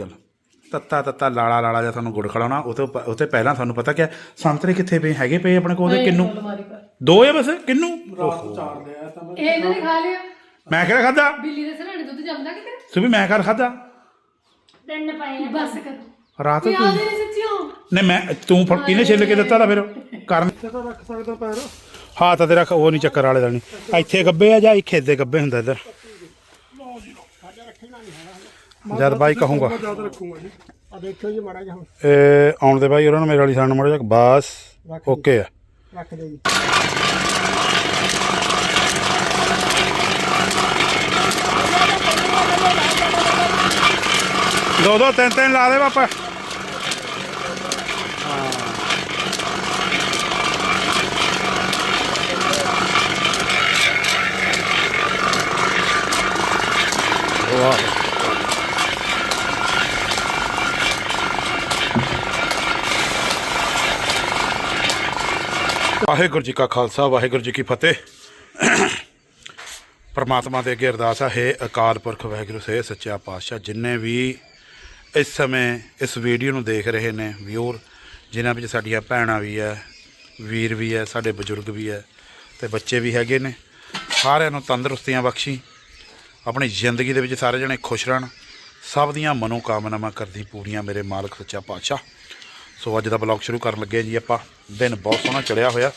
ਗੱਲ। ਤੱਤਾ ਤੱਤਾ ਲਾਲਾ ਲਾਲਾ ਜਿਹਾ ਤੁਹਾਨੂੰ ਗੁੜ ਖੜਾਉਣਾ ਉਹ ਤੋਂ ਪ- ਉਹ ਤੋਂ ਪਹਿਲਾਂ ਤੁਹਾਨੂੰ ਪਤਾ ਕਿ ਸੰਤਰੇ ਕਿੱਥੇ ਪਏ ਹੈਗੇ ਪਏ ਆਪਣੇ ਕੋਲ ਉਹਦੇ? ਕਿੰਨੂ? ਦੋ ਆ ਬਸ ਕਿੰਨੂ? ਰਾਤ ਨੂੰ ਚਾਰ ਲਿਆ ਤਾਂ ਮੈਂ ਇਹ ਇਹਨਾਂ ਨੇ ਖਾ ਲਿਆ। ਮੈਂ ਕਿਹੜਾ ਖਾਦਾ ਬਿੱਲੀ ਦੇ ਸਰਾਣੇ ਦੁੱਧ ਜੰਮਦਾ ਕਿਤੇ? ਸੁਭੀ ਮੈਂ ਕਰ ਖਾਦਾ ਤਿੰਨ ਪਏ ਆ ਬਸ ਕਰ। ਰਾਤ ਯਾਦ ਤੂੰ ਹੀ ਨਹੀਂ ਮੈਂ ਤੂੰ ਫੜ ਕਿਹਨੇ ਛਿੱਲ ਕੇ ਦਿੱਤਾ ਤਾ ਫਿਰ? ਕਰਨ ਇੱਥੇ ਤਾਂ ਰੱਖ ਸਕਦਾ ਪੈਰ। ਹਾਂ ਤਾਂ ਤੇਰਾ ਉਹ ਨਹੀਂ ਚੱਕਰ ਵਾਲੇ ਦਾ ਨਹੀਂ। ਇੱਥੇ ਗੱਬੇ ਆ ਜਾਂ ਖੇਤ ਦੇ ਗੱਬੇ ਹੁੰਦਾ ਇੱਧਰ? ਜਦ ਬਾਈ ਕਹੂੰਗਾ। ਮੈਂ ਯਾਦ ਰੱਖੂੰਗਾ ਜੀ। ਆ ਦੇਖਿਓ ਜੀ ਮਾੜਾ ਜਿਹਾ ਹੁਣ। ਇਹ ਆਉਣ ਦੇ ਬਾਈ ਉਹਨਾਂ ਨੂੰ ਮੇਰੇ ਵਾਲੀ ਸਾਈਡ ਮੜ ਜਾ ਬਸ ਓਕੇ ਆ। ਰੱਖ ਦੇ ਜੀ ਦੋ ਦੋ ਤਿੰਨ ਤਿੰਨ ਲਾ ਦੇ ਪਾਪਾ। ਵਾਹ ਵਾਹਿਗੁਰੂ ਜੀ ਕਾ ਖਾਲਸਾ, ਵਾਹਿਗੁਰੂ ਜੀ ਕੀ ਫਤਿਹ। ਪਰਮਾਤਮਾ ਦੇ ਅੱਗੇ ਅਰਦਾਸ ਹੈ ਅਕਾਲ ਪੁਰਖ ਵਾਹਿਗੁਰੂ ਸੇ ਸੱਚਾ ਪਾਤਸ਼ਾਹ, ਜਿੰਨੇ ਵੀ ਇਸ ਸਮੇਂ ਇਸ ਵੀਡੀਓ ਨੂੰ ਦੇਖ ਰਹੇ ਨੇ ਵਿਊਰ ਜਿਨ੍ਹਾਂ ਵਿੱਚ ਸਾਡੀਆਂ ਭੈਣਾਂ ਵੀ ਹੈ ਵੀਰ ਵੀ ਹੈ ਸਾਡੇ ਬਜ਼ੁਰਗ ਵੀ ਹੈ ਤੇ ਬੱਚੇ ਵੀ ਹੈਗੇ ਨੇ, ਸਾਰਿਆਂ ਨੂੰ ਤੰਦਰੁਸਤੀਆਂ ਬਖਸ਼ੀ, ਆਪਣੀ ਜ਼ਿੰਦਗੀ ਦੇ ਵਿੱਚ ਸਾਰੇ ਜਣੇ ਖੁਸ਼ ਰਹਿਣ, ਸਭ ਦੀਆਂ ਮਨੋਕਾਮਨਾਵਾਂ ਕਰਦੀ ਪੂਰੀਆਂ ਮੇਰੇ ਮਾਲਕ ਸੱਚਾ ਪਾਤਸ਼ਾਹ। ਸੋ ਅੱਜ ਦਾ ਬਲੌਗ ਸ਼ੁਰੂ ਕਰਨ ਲੱਗੇ ਜੀ ਆਪਾਂ, ਦਿਨ ਬਹੁਤ ਸੋਹਣਾ ਚੜਿਆ ਹੋਇਆ।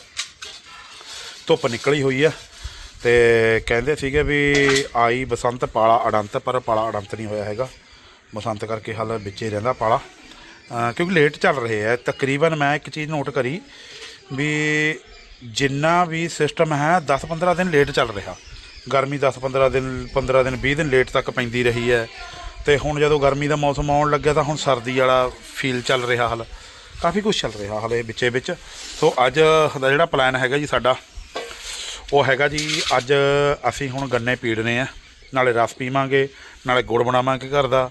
ਧੁੱਪ ਨਿਕਲੀ ਹੋਈ ਆ ਤੇ ਕਹਿੰਦੇ ਸੀਗੇ ਵੀ ਆਈ ਬਸੰਤ ਪਾਲਾ ਅੜੰਤ, ਪਰ ਪਾਲਾ ਅੜੰਤ ਨਹੀਂ ਹੋਇਆ ਹੈਗਾ। ਬਸੰਤ ਕਰਕੇ ਹਾਲ ਵਿੱਚੇ ਰਹਿੰਦਾ ਪਾਲਾ। ਕਿਉਂਕਿ ਲੇਟ ਚੱਲ ਰਹੇ ਆ। ਤਕਰੀਬਨ ਮੈਂ ਇੱਕ ਚੀਜ਼ ਨੋਟ ਕਰੀ ਵੀ ਜਿੰਨਾ ਵੀ ਸਿਸਟਮ ਹੈ 10-15 ਦਿਨ ਲੇਟ ਚੱਲ ਰਿਹਾ। ਗਰਮੀ 10-15 ਦਿਨ 15 ਦਿਨ 20 ਦਿਨ ਲੇਟ ਤੱਕ ਪੈਂਦੀ ਰਹੀ ਹੈ। ਤੇ ਹੁਣ ਜਦੋਂ ਗਰਮੀ ਦਾ ਮੌਸਮ ਆਉਣ ਲੱਗਿਆ ਤਾਂ ਹੁਣ ਸਰਦੀ ਵਾਲਾ ਫੀਲ ਚੱਲ ਰਿਹਾ ਹਾਲ। ਕਾਫੀ ਕੁਝ ਚੱਲ ਰਿਹਾ ਹਾਲੇ ਵਿੱਚੇ ਵਿੱਚ। ਸੋ ਅੱਜ ਦਾ ਜਿਹੜਾ ਪਲਾਨ ਹੈਗਾ ਜੀ ਸਾਡਾ ਉਹ ਹੈਗਾ ਜੀ, ਅੱਜ ਅਸੀਂ ਹੁਣ ਗੰਨੇ ਪੀੜਨੇ ਆ। ਨਾਲੇ ਰਸ ਪੀਵਾਂਗੇ, ਨਾਲੇ ਗੁੜ ਬਣਾਵਾਂਗੇ ਘਰ ਦਾ।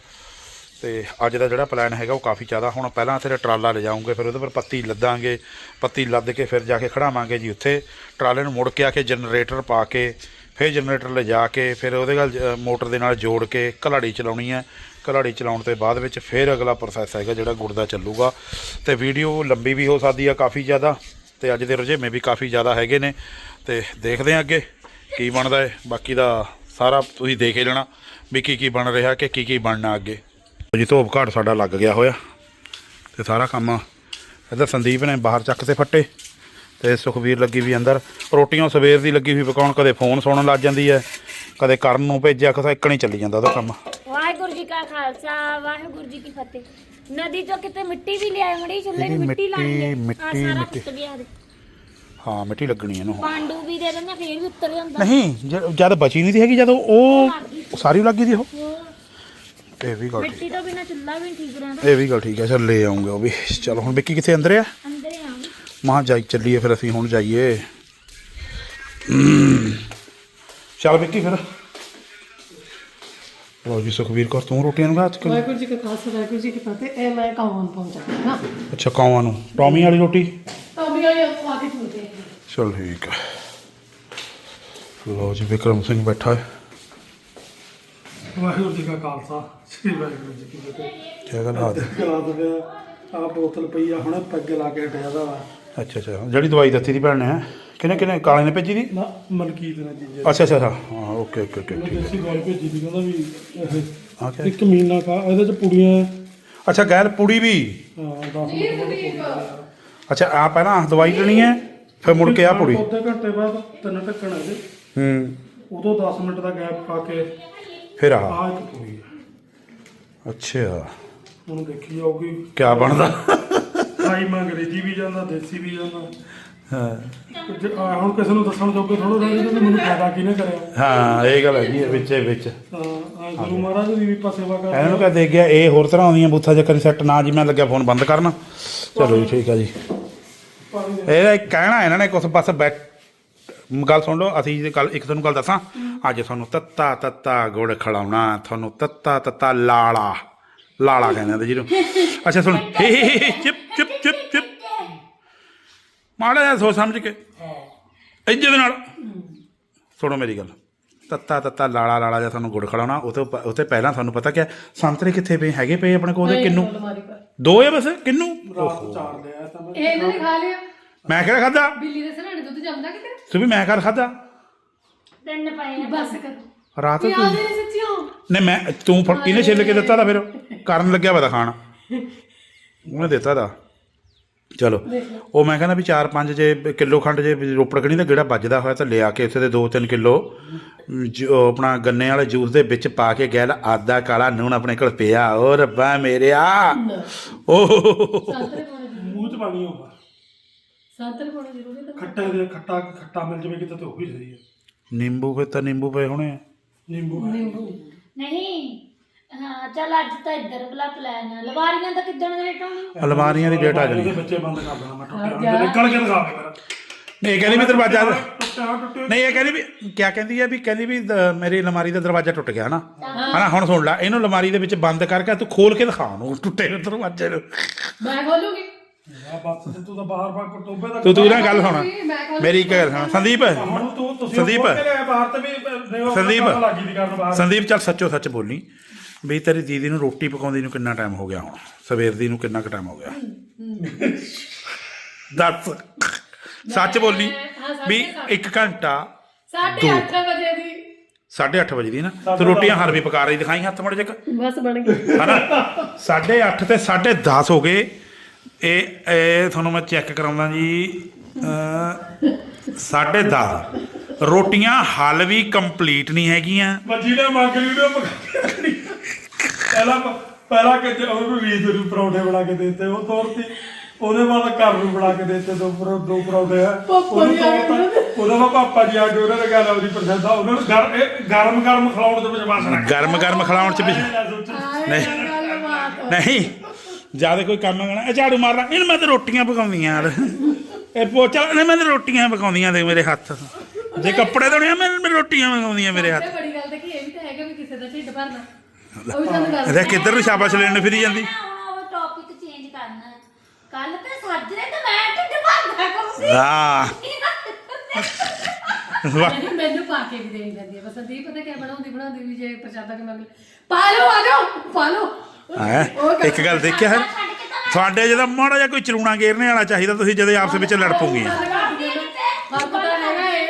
ਤੇ ਅੱਜ ਦਾ ਜਿਹੜਾ ਪਲਾਨ ਹੈਗਾ ਉਹ ਕਾਫੀ ਜ਼ਿਆਦਾ। ਹੁਣ ਪਹਿਲਾਂ ਇੱਥੇ ਟਰਾਲਾ ਲੈ ਜਾਵਾਂਗੇ ਫਿਰ ਉਹਦੇ ਪਰ ਪੱਤੀ ਲੱਦਾਂਗੇ। ਪੱਤੀ ਲੱਦ ਕੇ ਫਿਰ ਜਾ ਕੇ ਖੜਾਵਾਂਗੇ ਜੀ ਉੱਥੇ। ਟਰਾਲੇ ਨੂੰ ਮੁੜ ਕੇ ਆ ਕੇ ਜਨਰੇਟਰ ਪਾ ਕੇ, ਫਿਰ ਜਨਰੇਟਰ ਲੈ ਜਾ ਕੇ, ਫਿਰ ਉਹਦੇ ਨਾਲ ਮੋਟਰ ਦੇ ਨਾਲ ਜੋੜ ਕੇ ਘਲਾੜੀ ਚਲਾਉਣੀ ਹੈ ਘਲਾੜੀ ਚਲਾਉਣ ਤੋਂ ਬਾਅਦ ਵਿੱਚ ਫਿਰ ਅਗਲਾ ਪ੍ਰੋਸੈਸ ਹੈਗਾ ਜਿਹੜਾ ਗੁੜ ਦਾ ਚੱਲੂਗਾ। ਤੇ ਵੀਡੀਓ ਲੰਬੀ ਵੀ ਹੋ ਸਕਦੀ ਆ ਕਾਫੀ ਜ਼ਿਆਦਾ। ਤੇ ਅੱਜ ਦੇ ਰੁਝੇਵੇਂ ਵੀ ਕਾਫੀ ਜ਼ਿਆਦਾ ਹੈਗੇ ਨੇ। ਤੇ ਦੇਖਦੇ ਹਾਂ ਅੱਗੇ ਕੀ ਬਣਦਾ ਹੈ। ਬਾਕੀ ਦਾ ਸਾਰਾ ਤੁਸੀਂ ਦੇਖ ਹੀ ਲੈਣਾ ਵੀ ਕੀ ਕੀ ਬਣ ਰਿਹਾ ਕਿ ਕੀ ਕੀ ਬਣਨਾ ਅੱਗੇ। ਜੀ ਧੋਪ ਘਾਟ ਸਾਡਾ ਲੱਗ ਗਿਆ ਹੋਇਆ ਤੇ ਸਾਰਾ ਕੰਮ ਇੱਧਰ ਸੰਦੀਪ ਨੇ ਬਾਹਰ ਚੱਕ ਤੇ ਫੱਟੇ ਤੇ ਸੁਖਵੀਰ ਲੱਗੀ ਵੀ ਅੰਦਰ। ਰੋਟੀਆਂ ਸਵੇਰ ਦੀ ਲੱਗੀ ਹੋਈ ਪਕਾਉਣ ਕਦੇ ਫੋਨ ਸੁਣਨ ਲੱਗ ਜਾਂਦੀ ਹੈ ਕਦੇ ਕਰਨ ਨੂੰ ਭੇਜਿਆ ਕਦੇ ਇੱਕ ਨਹੀਂ ਚੱਲੀ ਜਾਂਦਾ ਉਹਦਾ ਕੰਮ। ਵਾਹਿਗੁਰੂ ਜੀ ਕਾ ਖਾਲਸਾ ਵਾਹਿਗੁਰੂ ਜੀ ਕੀ ਫਤਿਹ। ਨਦੀ ਚੋਂ ਕਿਤੇ ਮਿੱਟੀ ਵੀ ਲਿਆਏ ਮੜੀ ਇਹਦੀ ਮਿੱਟੀ ਹੈ। ਮਿੱਟੀ- ਮਿੱਟੀ- ਇਹਦੇ। ਹਾਂ ਮਿੱਟੀ ਲੱਗਣੀ ਇਹਨੂੰ ਪਾਂਡੂ ਵੀ ਦੇ ਦਿੰਦੇ ਫੇਰ ਵੀ ਉੱਤਰ ਜਾਂਦਾ। ਨਹੀਂ ਜ- ਜਦ ਬਚੀ ਨਹੀਂ ਸੀ ਹੈਗੀ ਜਦੋਂ ਉਹ ਸਾਰੀ ਲੱਗੀ ਦੀ ਉਹ? ਇਹ ਵੀ ਗੱਲ ਠੀਕ ਮਿੱਟੀ ਤੋਂ ਬਿਨਾ ਚੁੱਲ੍ਹਾ ਵੀ ਨੀ ਠੀਕ ਰਹਿੰਦਾ। ਇਹ ਵੀ ਗੱਲ ਠੀਕ ਹੈ ਚਲ ਲੈ ਆਉਂਗੇ ਉਹ ਵੀ। ਚਲੋ ਹੁਣ ਵਿੱਕੀ ਕਿੱਥੇ ਅੰਦਰ ਆ? ਅੰਦਰ ਆਉਂ ਮਾਂ ਜਾਈ ਚੱਲੀਏ ਫਿਰ ਅਸੀਂ ਹੁਣ ਜਾਈਏ। ਹਮ। ਚੱਲ ਵਿੱਕੀ ਫਿਰ। ਲੋ ਜੀ ਸੁਖਵੀਰ ਕੌਰ ਤੂੰ ਰੋਟੀਆਂ ਨੂੰ ਹੱਥ ਕਰ ਵਾਹਿਗੁਰੂ ਜੀ ਕਾ ਖਾਲਸਾ ਵਾਹਿਗੁਰੂ ਜੀ ਕੀ ਫਤਿਹ ਇਹ ਮੈਂ ਕੌਣ ਪਹੁੰਚਾ ਨਾ ਅੱਛਾ ਕੌਵਾਂ ਨੂੰ ਟੌਮੀ ਵਾਲੀ ਰੋਟੀ ਤਾਂ ਵੀ ਆਏ ਆ ਕੇ ਚੁਣਦੇ ਆ ਚਲ ਠੀਕ ਹੈ ਲੋ ਜੀ ਵਿਕਰਮ ਸਿੰਘ ਬੈਠਾ ਹੈ ਵਾਹਿਗੁਰੂ ਜੀ ਕਾ ਖਾਲਸਾ ਸ੍ਰੀ ਵਾਹਿਗੁਰੂ ਜੀ ਕੀ ਫਤਿਹ ਕੀ ਗੱਲ ਆ ਕਰਾ ਦਵੇ ਆ ਬੋਤਲ ਪਈ ਆ ਹੁਣ ਪੈਗ ਲਾ ਕੇ ਹਟਿਆ ਦਾ ਵਾ ਅੱਛਾ ਅੱਛਾ ਜਿਹੜੀ ਦਵਾਈ ਦਿੱਤੀ ਦੀ ਭੈਣ ਨੇ ਹੈਂ? ਕਿਹਨੇ ਕਿਹਨੇ ਕਾਲੇ ਨੇ ਭੇਜੀ ਦੀ? ਨਾ ਮਲਕੀਤ ਨੇ ਜੀ ਜੀ ਅੱਛਾ ਅੱਛਾ ਅੱਛਾ। ਹਾਂ ਓਕੇ ਓਕੇ ਓਕੇ ਠੀਕ ਦੇਸੀ ਗੋਲ ਭੇਜੀ ਦੀ ਕਹਿੰਦਾ ਵੀ ਇਹ ਆ ਕਿਆ? ਇੱਕ ਮਹੀਨਾ ਕਾ ਇਹਦੇ ਚ ਪੁੜੀਆਂ ਅੱਛਾ ਗੈਰ ਪੁੜੀ ਵੀ? ਹਾਂ 10 ਮਿੰਟ ਅੱਛਾ ਆ ਪਹਿਲਾਂ ਦਵਾਈ ਲੈਣੀ ਹੈ ਫਿਰ ਮੁੜ ਕੇ ਆ ਪੁੜੀ? ਅੱਧੇ ਘੰਟੇ ਬਾਅਦ ਤਿੰਨ ਢੱਕਣ ਇਹਦੇ। ਹੂੰ। ਉਦੋਂ 10 ਮਿੰਟ ਦਾ ਗੈਪ ਪਾ ਕੇ ਫਿਰ ਆ। ਆਹ ਇੱਕ ਪੁੜੀ ਆ। ਅੱਛਾ। ਹੁਣ ਦੇਖੀ ਜਾਊਗੀ। ਕੀ ਬਣਦਾ? ਖਾਈ ਅੰਗਰੇਜ਼ੀ ਵੀ ਜਾਂਦਾ ਦੇਸੀ ਵੀ ਜਾਂਦਾ। ਹਾਂ। ਜੇ ਆ ਹੁਣ ਕਿਸੇ ਨੂੰ ਦੱਸਣ ਜੋਗੇ ਥੋੜਾ ਰਹਿ ਜਾਂਦੇ ਮੈਨੂੰ ਫਾਇਦਾ ਕਿਹਨੇ ਕਰਿਆ? ਹਾਂ ਇਹ ਗੱਲ ਹੈਗੀ ਹੈ ਵਿੱਚੇ ਵਿੱਚ। ਤਾਂ ਆ ਗੁਰੂ ਮਹਾਰਾਜ ਦੀ ਵੀ ਆਪਾਂ ਸੇਵਾ ਇਹਨਾਂ ਨੂੰ ਕਰਦੇ ਕਹ ਦੇ ਗਿਆ ਇਹ ਹੋਰ ਤਰ੍ਹਾਂ ਆਉਂਦੀਆਂ ਬੂਥਾ ਚੱਕਰ ਸੈੱਟ ਨਾ ਜੀ ਮੈਂ ਲੱਗਿਆ ਫੋਨ ਬੰਦ ਕਰਨ। ਚਲੋ ਜੀ ਠੀਕ ਆ ਜੀ। ਪਾਣੀ ਦੇ ਇਹ ਇੱਕ ਕਹਿਣਾ ਇਹਨਾਂ ਨੇ ਕੁਛ ਬਸ ਬੈਠ ਗੱਲ ਸੁਣ ਲਓ ਅਸੀਂ ਜੇ ਕੱਲ ਇੱਕ ਤੁਹਾਨੂੰ ਗੱਲ ਦੱਸਾਂ। ਅੱਜ ਤੁਹਾਨੂੰ ਤੱਤਾ ਤੱਤਾ ਗੁੜ ਖਿਲਾਉਣਾ ਤੁਹਾਨੂੰ ਤੱਤਾ ਤੱਤਾ ਲਾਲਾ। ਲਾਲਾ ਕਹਿੰਦੇ ਨੇ ਜਿਹਨੂੰ। ਅੱਛਾ ਸੁਣ। ਹੇ ਹੇ ਹੇ, ਚਿਪ ਚਿਪ ਚਿਪ ਚਿਪ। ਮਾੜਾ ਜਿਹਾ ਸੋਚ ਸਮਝ ਕੇ। ਇੱਜ਼ਤ ਨਾਲ। ਸੁਣੋ ਮੇਰੀ ਗੱਲ। ਤੱਤਾ ਤੱਤਾ ਲਾਲਾ ਲਾਲਾ ਜਿਹਾ ਤੁਹਾਨੂੰ ਗੁੜ ਖਿਲਾਉਣਾ ਉਹ ਤੋਂ ਪ- ਉਹ ਤੋਂ ਪਹਿਲਾਂ ਤੁਹਾਨੂੰ ਪਤਾ ਕਿ ਸੰਤਰੇ ਕਿੱਥੇ ਪਏ ਹੈਗੇ ਪਏ ਆਪਣੇ ਕੋਲ ਉਹਦੇ? ਕਿੰਨੂ? ਦੋ ਆ ਬਸ ਕਿੰਨੂ? ਰਾਤ ਨੂੰ ਚਾਰ ਲਿਆ ਤਾਂ ਮੈਂ ਇਹ ਇਹਨਾਂ ਨੇ ਖਾ ਲਿਆ। ਮੈਂ ਕਿਹੜਾ ਖਾਦਾ ਬਿੱਲੀ ਦੇ ਸਰਾਣੇ ਦੁੱਧ ਜੰਮਦਾ ਕਿਤੇ? ਤੂੰ ਵੀ ਮੈਂ ਕਰ ਖਾਦਾ ਤਿੰਨ ਪਏ ਬਸ ਕਰ। ਰਾਤ ਤੂੰ ਨੇ ਸੱਚੀਓ। ਨਹੀਂ ਮੈਂ ਤੂੰ ਫੜ ਕਿਹਨੇ ਛਿੱਲ ਕੇ ਦਿੱਤਾ ਦਾ ਫਿਰ। ਕਰਨ ਲੱਗਿਆ ਵਾ ਖਾਣ। ਉਹਨੇ ਦਿੱਤਾ ਦਾ ਚਲੋ। ਉਹ ਮੈਂ ਕਹਿੰਦਾ ਵੀ 4-5 ਜੇ ਕਿਲੋ ਖੰਡ ਜੇ ਰੋਪੜ ਕਣੀ ਦਾ ਗੇੜਾ ਵੱਜਦਾ ਹੋਇਆ ਤਾਂ ਲਿਆ ਕੇ ਉੱਥੇ ਦੇ 2-3 ਕਿਲੋ ਜੋ ਆਪਣਾ ਗੰਨੇ ਵਾਲੇ ਜੂਸ ਦੇ ਵਿੱਚ ਪਾ ਕੇ ਗੈਲ ਆਦਾ ਕਾਲਾ ਨੂਣ ਆਪਣੇ ਕੋਲ ਪਿਆ। ਓ ਰੱਬਾ ਮੇਰਿਆ। ਓ। ਮੂੰਹ ਪਾਣੀ ਹੋਊਗਾ ਸੰਤਰੇ ਪਾਉਣੇ ਜ਼ਰੂਰੀ ਤਾਂ ਖੱਟੇ ਦੇ ਖੱਟਾ ਖੱਟਾ ਮਿਲ ਜਵੇ ਕਿਤੇ ਤਾਂ ਉਹ ਵੀ ਸਹੀ ਹੈ ਨਿੰਬੂ ਫਿਰ ਤਾਂ ਨਿੰਬੂ ਪਏ ਹੋਣੇ। ਨਿੰਬੂ। ਨਹੀਂ। ਹਾਂ ਚੱਲ ਅੱਜ ਤਾਂ ਇੱਧਰ ਵਾਲਾ ਪਲਾਨ ਆ। ਲਵਾਰੀਆਂ ਦਾ ਕਿੱਦਣ ਦੇ ਟਾਉਣੀ ਅਲਮਾਰੀਆਂ ਦੀ ਡੇਟ ਆ ਜਾਣੀ। ਬੱਚੇ ਬੰਦ ਕਰ ਦੇਣਾ ਮੈਂ ਹਾਂ, ਟੁੱਟਿਆ ਨਿਕਲ ਕੇ ਦਿਖਾਵੇ ਮੇਰਾ ਨਹੀਂ ਇਹ ਕਹਿੰਦੀ ਵੀ ਦਰਵਾਜ਼ਾ ਟੁੱਟਿਆ ਟੁੱਟਿਆ ਨਹੀਂ ਇਹ ਕਹਿੰਦੀ ਵੀ ਕਿਆ ਕਹਿੰਦੀ ਹੈ ਵੀ ਕਹਿੰਦੀ ਵੀ ਦ- ਮੇਰੀ ਅਲਮਾਰੀ ਦਾ ਦਰਵਾਜ਼ਾ ਟੁੱਟ ਗਿਆ ਹਨਾ? ਹਨਾ ਹੁਣ ਸੁਣ ਲੈ ਇਹਨੂੰ ਅਲਮਾਰੀ ਦੇ ਵਿੱਚ ਬੰਦ ਕਰਕੇ ਤੂੰ ਖੋਲ ਕੇ ਦਿਖਾ ਉਹਨੂੰ ਟੁੱਟੇ ਹੋਏ ਦਰਵਾਜ਼ੇ ਨੂੰ। ਮੈਂ ਖੋਲੂਗੀ? ਆ ਬਸ ਤੇ ਤੂੰ ਤਾਂ ਬਾਹਰ ਬਾਹਰ ਟੋਬੇ ਦਾ ਤੂੰ ਤੂੰ ਨਾ ਗੱਲ ਸੁਣ। ਮੇਰੀ ਇੱਕ ਗੱਲ ਸੁਣ। ਸੰਦੀਪ। ਹੁਣ ਤੂੰ ਤੁਸੀਂ ਸੰਦੀਪ। ਖੋਲ ਕੇ ਲਿਆਇਆ ਬਾਹਰ ਤੇ ਵੀ ਦੇਖੋ ਸੰਦੀਪ। ਕੰਮ ਲੱਗੀ ਦੀ ਕਰਨ ਬਾਹਰ। ਸੰਦੀਪ ਚੱਲ ਸੱਚੋ ਸੱਚ ਬੋਲੀ। ਵੀ ਤੇਰੀ ਦੀਦੀ ਨੂੰ ਰੋਟੀ ਪਕਾਉਂਦੀ ਨੂੰ ਕਿੰਨਾ ਟਾਈਮ ਹੋ ਗਿਆ ਹੁਣ? ਸਵੇਰ ਦੀ ਨੂੰ ਕਿੰਨਾ ਕੁ ਟਾਈਮ ਹੋ ਗਿਆ? ਦੱਸ। ਸੱਚ ਬੋਲੀ। ਵੀ। 1 ਘੰਟਾ। ਸਾਢੇ ਅੱਠ ਵਜੇ ਦੀ। 8:30 ਵਜੇ ਦੀ ਨਾ। ਤੇ ਰੋਟੀਆਂ ਹਰ ਵੀ ਪਕਾ ਰਹੀ ਦਿਖਾਈ ਹੱਥ ਮੜ ਜੇ ਬਸ ਬਣ ਗਈ। ਹਨਾ? 8:30 ਤੇ 10:30 ਹੋ ਗਏ। ਇਹ ਇਹ ਤੁਹਾਨੂੰ ਮੈਂ ਚੈੱਕ ਕਰਾਉਂਦਾ ਜੀ। ਅ 10:30 ਰੋਟੀਆਂ ਹਾਲ ਵੀ ਕੰਪਲੀਟ ਨਹੀਂ ਹੈਗੀਆਂ। ਮੱਜੀ ਨੇ ਮੰਗ ਲਈ ਉਹ ਪਕਾ ਕੇ ਪਹਿਲਾਂ ਪਹਿਲਾਂ ਕਿ ਉਹਨੂੰ ਰੀਤ ਨੂੰ ਪਰੌਂਠੇ ਬਣਾ ਕੇ ਦਿੱਤੇ ਉਹ ਤੋਰਤੀ। ਉਹਦੇ ਬਾਅਦ ਘਰ ਨੂੰ ਬਣਾ ਕੇ ਦਿੱਤੇ ਦੋ ਪਰੌ ਦੋ ਪਰੌਂਠੇ। ਆ ਪਾਪਾ ਜੀ ਆ ਗਏ ਤੋਰਤਾ। ਉਹਦਾ ਵਾ ਪਾਪਾ ਜੀ ਆ ਕੇ ਉਹਨਾਂ ਨੇ ਗੱਲ ਉਹਦੀ ਪ੍ਰਸ਼ੰਸਾ ਉਹਨਾਂ ਨੂੰ ਗਰ- ਇਹ ਗਰਮ ਗਰਮ ਖਿਲਾਉਣ ਦੇ ਵਿੱਚ ਬਸ ਰੱਖ ਗਰਮ ਗਰਮ ਖਿਲਾਉਣ ਚ ਵੀ ਨਹੀਂ ਗੱਲ ਬਾਤ ਨਹੀਂ। ਜ਼ਿਆਦਾ ਕੋਈ ਕੰਮ ਕਰਨਾ ਇਹ ਝਾੜੂ ਮਾਰਨਾ। ਇਹਨੂੰ ਮੈਂ ਤੇ ਰੋਟੀਆਂ ਪਕਾਉਂਦੀਆਂ ਯਾਰ। ਇਹ ਪੋਚਾ ਨਹੀਂ ਮੈਂ ਤੇ ਰੋਟੀਆਂ ਪਕਾਉਂਦੀਆਂ ਦੇ ਮੇਰੇ ਹੱਥ। ਜੇ ਕੱਪੜੇ ਧੋਣੇ ਆ ਮੈਂ ਮੈਂ ਰੋਟੀਆਂ ਪਕਾਉਂਦੀਆਂ ਮੇਰੇ ਹੱਥ। ਤੋਂ ਬੜੀ ਗੱਲ ਤਾਂ ਕੀ ਇਹ ਵੀ ਤਾਂ ਹੈਗਾ ਵੀ ਕਿਸੇ ਦਾ ਢਿੱਡ ਭਰਨਾ। ਉਹ ਤੁਹਾਨੂੰ ਦੱਸ ਇਹਦੇ ਕਿੱਧਰ ਨੂੰ ਸ਼ਾਬਾਸ਼ ਲੈਣ ਫਿਰੀ ਜਾਂਦੀ ਹੁਣ ਉਹ ਟੌਪਿਕ ਚੇਂਜ ਕਰਨਾ ਕੱਲ ਤੇ ਸਾਜਰੇ ਤੇ ਮੈਂ ਢਿੱਡ ਭਰਦਾ ਕਰੂੰਗੀ ਆ ਵਾਹ ਨਹੀਂ ਮੈਨੂੰ ਪਾ ਕੇ ਵੀ ਦੇਣੀ ਪੈਂਦੀ ਹੈ ਬਸ ਸੰਦੀਪ ਪਤਾ ਕਿਆ ਬਣਾਉਂਦੀ ਬਣਾਉਂਦੀ ਵੀ ਜੇ ਪ੍ਰਸ਼ਾਦਾ ਕੇ ਮੰਗ ਪਾ ਲਓ ਆ ਜਾਓ ਪਾ ਲਓ ਹੈ ਇੱਕ ਗੱਲ ਦੇਖਿਆ ਹੈ ਤੁਹਾਡੇ ਜਿਹਦਾ ਮਾੜਾ ਜਿਹਾ ਕੋਈ ਚਲੂਣਾ ਗੇਰਨੇ ਵਾਲਾ ਚਾਹੀਦਾ ਤੁਸੀਂ ਜਦੇ ਆਪਸ ਵਿੱਚ ਲੜ ਤਾਂ ਹੈਗਾ ਇਹ